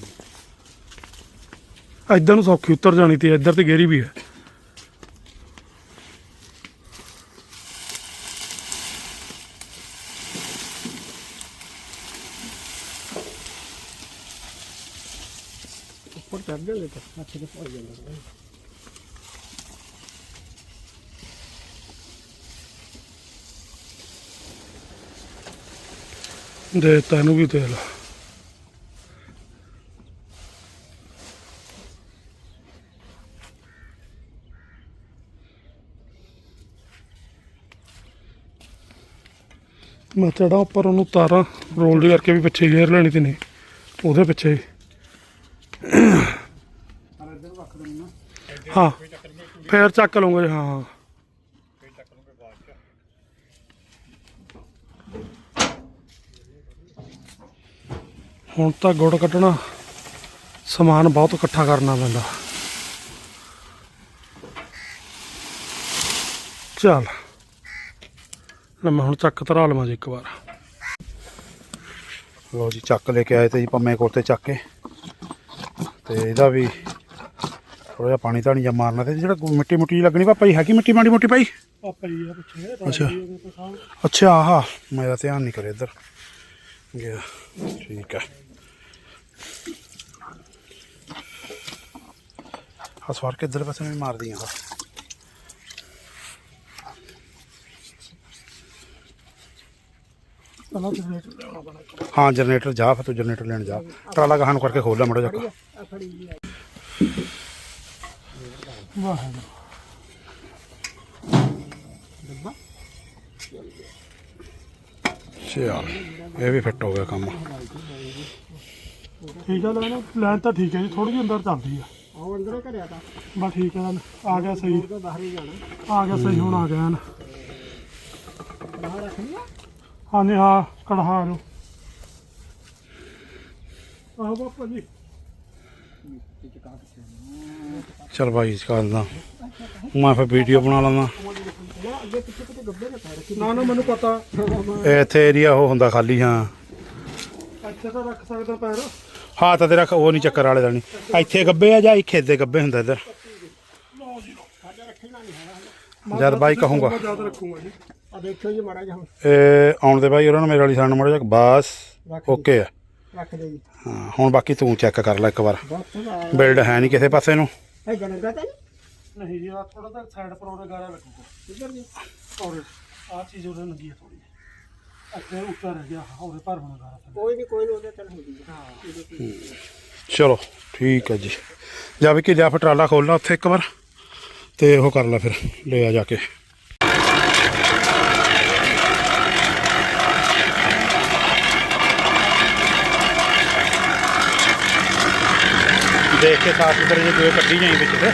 ਇੱਧਰ ਨੂੰ ਸੌਖੀ ਉਤਰ ਜਾਣੀ ਤੀ ਇੱਧਰ ਤੇ ਗੇਰੀ ਵੀ ਹੈ। ਉੱਪਰ ਚੜ ਗਿਆ ਲੇਟਾ ਅੱਛੇ ਤੇ ਪਹੁੰਚ ਜਾਂਦਾ ਦੇ ਤੈਨੂੰ ਵੀ ਤੇਲ। ਮੈਂ ਚੜਾ ਉੱਪਰ ਉਹਨੂੰ ਤਾਰਾਂ ਰੋਲਡ ਕਰਕੇ ਵੀ ਪਿੱਛੇ ਗੇਅਰ ਲੈਣੀ ਤੇ ਨਹੀਂ, ਉਹਦੇ ਪਿੱਛੇ ਹਾਂ। ਫੇਰ ਚੱਕ ਲਵਾਂਗੇ ਹਾਂ ਹਾਂ। ਹੁਣ ਤਾਂ ਗੁੜ ਕੱਢਣਾ, ਸਮਾਨ ਬਹੁਤ ਇਕੱਠਾ ਕਰਨਾ ਪੈਂਦਾ। ਚੱਲ। ਲੈ ਮੈਂ ਹੁਣ ਚੱਕ ਧਰਾ ਲਵਾਂ ਜੀ ਇੱਕ ਵਾਰ। ਲੋ ਜੀ ਚੱਕ ਲੈ ਕੇ ਆਏ ਤੇ ਜੀ ਪੰਮੇ ਕੋਲ ਤੇ ਚੱਕ ਕੇ। ਤੇ ਇਹਦਾ ਵੀ ਥੋੜਾ ਜਿਹਾ ਪਾਣੀ ਧਾਣੀ ਜਾਂ ਮਾਰਨਾ ਤੇ ਜਿਹੜਾ ਮਿੱਟੀ ਮੁੱਟੀ ਲੱਗਣੀ ਪਾਪਾ ਜੀ ਹੈਗੀ ਮਿੱਟੀ ਮਾੜੀ ਮੋਟੀ ਭਾਈ? ਪਾਪਾ ਜੀ ਆ ਪਿੱਛੇ ਅੱਛਾ। ਅੱਛਾ ਆਹਾ ਮੇਰਾ ਧਿਆਨ ਨਹੀਂ ਕਰੇ ਇੱਧਰ। ਗਿਆ ਠੀਕ ਹੈ। ਆ ਸਵਾਰ ਕੇ ਇੱਧਰ ਪਾਸੇ ਵੀ ਮਾਰਦੀ ਆ। ਪਹਿਲਾਂ ਜਨਰੇਟਰ ਲਿਆਉਣਾ ਪੈਣਾ ਹਾਂ ਜਨਰੇਟਰ ਜਾ ਫਿਰ ਤੂੰ ਜਨਰੇਟਰ ਲੈਣ ਜਾ। ਟਰਾਲਾ ਗਾਹਨ ਕਰਕੇ ਖੋਲ ਲੈ ਮੜਾ ਜਾ ਵਾਹਿਗੁਰੂ। ਚਲ ਇਹ ਵੀ ਫਿੱਟ ਹੋ ਗਿਆ ਕੰਮ। ਠੀਕ ਹੈ ਲੈਣ ਲੈਣ ਤਾਂ ਠੀਕ ਹੈ ਜੀ ਥੋੜੀ ਜਿਹੀ ਅੰਦਰ ਚੱਲਦੀ ਆ। ਆਹ ਅੰਦਰੇ ਘਰਿਆ ਤਾਂ। ਬਸ ਠੀਕ ਹੈ ਆ ਗਿਆ ਸਹੀ। ਉਹ ਬਾਹਰ ਹੀ ਜਾਣਾ। ਆ ਗਿਆ ਸਹੀ ਹੁਣ ਆ ਗਿਆ ਨਾ ਹਾਂ ਨਹੀਂ ਹਾਂ ਕੜਹਾ ਨੂੰ ਆਹ ਬਾਪਾ ਜੀ। ਚਲ ਭਾਈ ਕਰਦਾ ਮੈਂ ਫਿਰ ਵੀਡੀਓ ਬਣਾ ਲੈਂਦਾ। ਨਾ ਨਾ ਮੈਨੂੰ ਪਤਾ। ਇੱਥੇ ਏਰੀਆ ਉਹ ਹੁੰਦਾ ਖਾਲੀ ਹਾਂ। ਇੱਥੇ ਤਾਂ ਰੱਖ ਸਕਦਾ ਪੈਰ। ਹਾਂ ਤਾਂ ਤੇਰਾ ਉਹ ਨਹੀਂ ਚੱਕਰ ਵਾਲੇ ਦਾ ਨਹੀਂ। ਇੱਥੇ ਗੱਬੇ ਆ ਜਾਂ ਖੇਤ ਦੇ ਗੱਬੇ ਹੁੰਦਾ ਇੱਧਰ? ਜਦ ਬਾਈ ਕਹੂੰਗਾ। ਆ ਦੇਖਿਓ ਜੀ ਮਾੜਾ ਜਿਹਾ ਹੁਣ। ਇਹ ਆਉਣ ਦੇ ਬਾਈ ਉਹਨਾਂ ਨੂੰ ਮੇਰੇ ਵਾਲੀ ਸਾਈਡ ਮੜਾ ਜਾ ਬਸ ਓਕੇ ਆ। ਰੱਖ ਦੇ ਜੀ ਹਾਂ ਹੁਣ ਬਾਕੀ ਤੂੰ ਚੈੱਕ ਕਰ ਲੈ ਇੱਕ ਵਾਰ। ਬਸ ਬਿਲਡ ਹੈ ਨਹੀਂ ਕਿਸੇ ਪਾਸੇ ਨੂੰ। ਇਹ ਜਨਗਾ ਤਾਂ ਨਹੀਂ? ਨਹੀਂ ਜੀ ਆ ਥੋੜਾ ਜਿਹਾ ਸਾਈਡ ਪਰ ਉਹਦਾ ਗਾਰਾ ਲੱਗੂਗਾ ਕਿੱਧਰ ਜੀ ਔਰ ਆ ਚੀਜ਼ ਉਹਦੇ ਲੱਗੀ ਹੈ ਥੋੜੀ ਅੱਗੇ ਉੱਪਰ ਰਹਿ ਗਿਆ ਉਹਦੇ ਪਰ ਹੋਣਾ ਗਾਰਾ ਥੱਲੇ। ਕੋਈ ਨਹੀਂ ਕੋਈ ਨਹੀਂ ਉਹਦੇ ਚੱਲ ਹੋ। ਜੀ ਹਾਂ ਚਲੋ ਠੀਕ ਹੈ ਜੀ। ਜਾ ਵੀ ਕਿ ਜਾ ਫਿਰ ਟਰਾਲਾ ਖੋਲਣਾ ਉੱਥੇ ਇੱਕ ਵਾਰ। ਤੇ ਉਹ ਕਰ ਲੈ ਫਿਰ ਲੈ ਆ ਜਾ ਕੇ। ਦੇਖ ਕੇ ਸਾਫ਼ ਸੁਥਰੇ ਜਿਹੇ ਕੋਈ ਕੱਢੀ ਜਾਈ ਵਿੱਚ ਤੇ।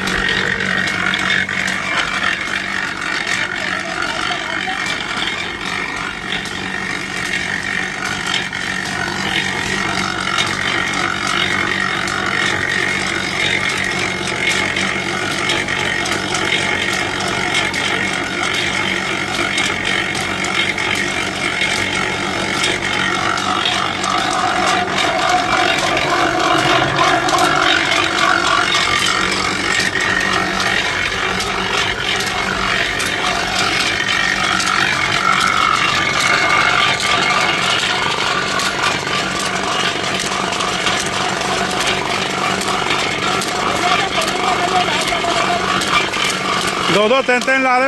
ਦੋ ਦੋ ਤਿੰਨ ਤਿੰਨ ਲਾ ਦੇ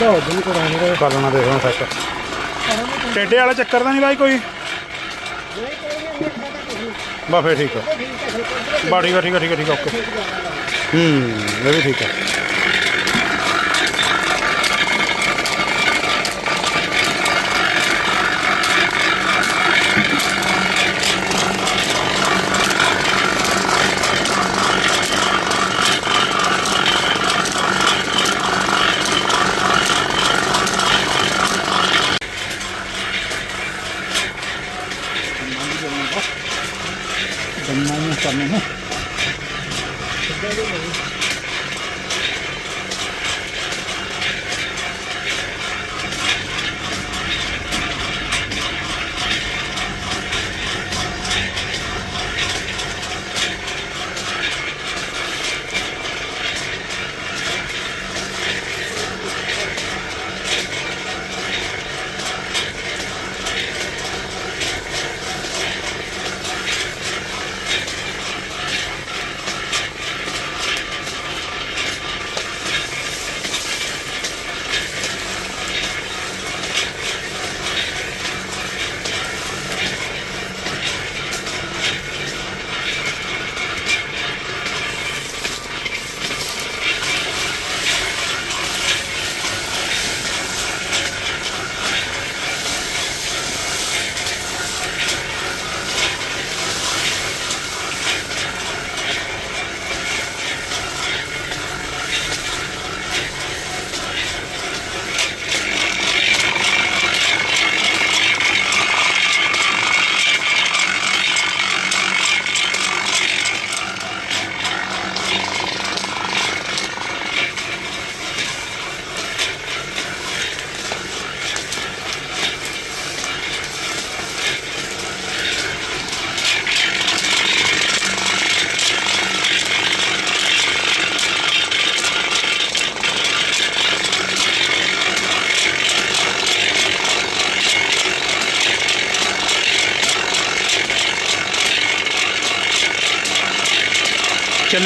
ਪਾਪਾ ਹੋ ਜੂ ਕਰਾਂਗੇ ਬਾਲਣਾ ਦੇਖਣਾ ਸੈੱਟ। ਟੇਡੇ ਵਾਲਾ ਚੱਕਰ ਤਾਂ ਨਹੀਂ ਬਾਈ ਕੋਈ? ਬਾ ਫੇਰ ਠੀਕ ਆ। ਬਾ ਠੀਕ ਆ ਠੀਕ ਆ ਠੀਕ ਆ ਠੀਕ ਆ, ਓਕੇ। ਹੂੰ, ਇਹ ਵੀ ਠੀਕ ਆ।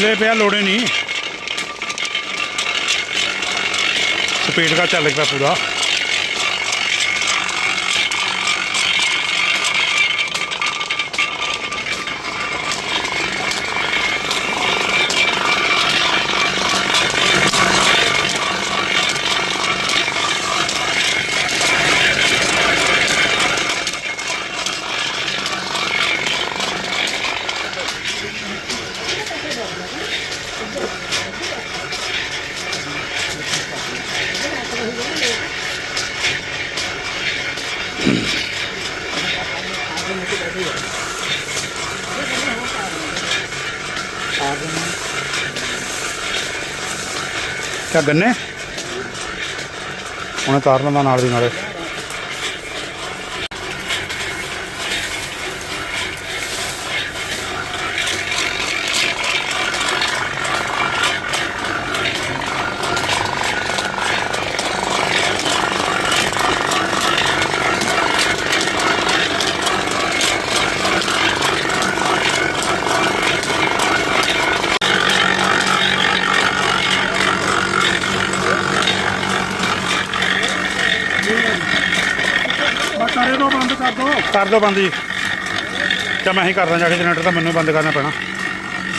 ਚੱਲੇ ਪਿਆ ਲੋੜੇ ਨਹੀਂ। ਸਪੀਡ ਦਾ ਚੱਲ ਪਿਆ ਪੂਰਾ। ਕਿਆ ਗੰਨੇ? ਉਹਨੇ ਤਾਰ ਲੈਂਦਾ ਨਾਲ ਦੀ ਨਾਲੇ ਬਸ ਕਰੇ ਬੰਦ ਜੀ। ਜਾਂ ਮੈਂ ਹੀ ਕਰਦਾ ਜਾ ਕੇ ਜਨਰੇਟਰ ਤਾਂ ਮੈਨੂੰ ਬੰਦ ਕਰਨਾ ਪੈਣਾ।